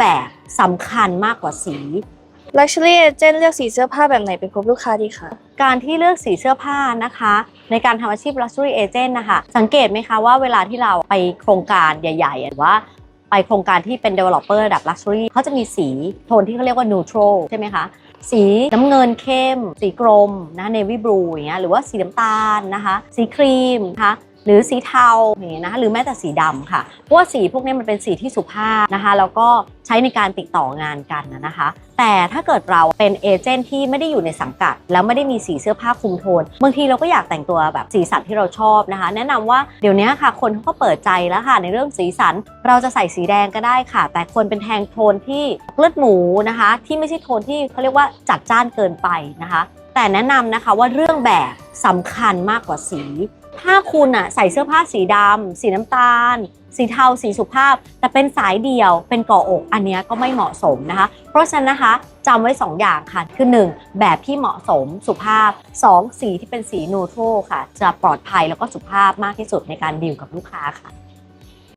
แบบสำคัญมากกว่าสี Luxury Agent เลือกสีเสื้อผ้าแบบไหนเป็นพบลูกค้าดีคะการที่เลือกสีเสื้อผ้านะคะ ในการทำอาชีพ luxury agent นะคะ สังเกตไหมคะว่าเวลาที่เราไปโครงการใหญ่ๆหรือว่าไปโครงการที่เป็น developer ระดับ luxury เขาจะมีสีโทนที่เขาเรียกว่า neutral ใช่ไหมคะ สีน้ำเงินเข้ม สีกรมนะ navy blue อย่างเงี้ยหรือว่าสีน้ำตาลนะคะ สีครีมนะคะ หรือสีเทาอย่างเงี้ยนะคะหรือแม้แต่สีดำค่ะเพราะว่าสีพวกนี้มันเป็นสีที่สุภาพนะคะแล้วก็ใช้ในการติดต่องานกันนะคะ แต่ถ้าเกิดเราเป็นเอเจนต์ที่ไม่ได้อยู่ในสังกัด แล้วไม่ได้มีสีเสื้อผ้าคุมโทน บางทีเราก็อยากแต่งตัวแบบสีสันที่เราชอบนะคะ แนะนำว่าเดี๋ยวนี้ค่ะ คนเขาก็เปิดใจแล้วค่ะในเรื่องสีสัน เราจะใส่สีแดงก็ได้ค่ะ แต่ควรเป็นแทงโทนที่เลือดหมูนะคะ ที่ไม่ใช่โทนที่เขาเรียกว่าจัดจ้านเกินไปนะคะ แต่แนะนำนะคะว่าเรื่องแบบสำคัญมากกว่าสี ถ้าคุณอะใส่เสื้อผ้าสีดำสีน้ำตาล สีเทาสีสุภาพ แต่เป็นสายเดี่ยวเป็นก่ออกอันเนี้ยก็ไม่เหมาะสมนะคะ เพราะฉะนั้นนะคะจำไว้ 2 อย่างค่ะ คือ 1 แบบที่เหมาะสมสุภาพ 2 สีที่เป็นสีนูโทรค่ะ จะปลอดภัยแล้วก็สุภาพมากที่สุดในการดีลกับลูกค้าค่ะ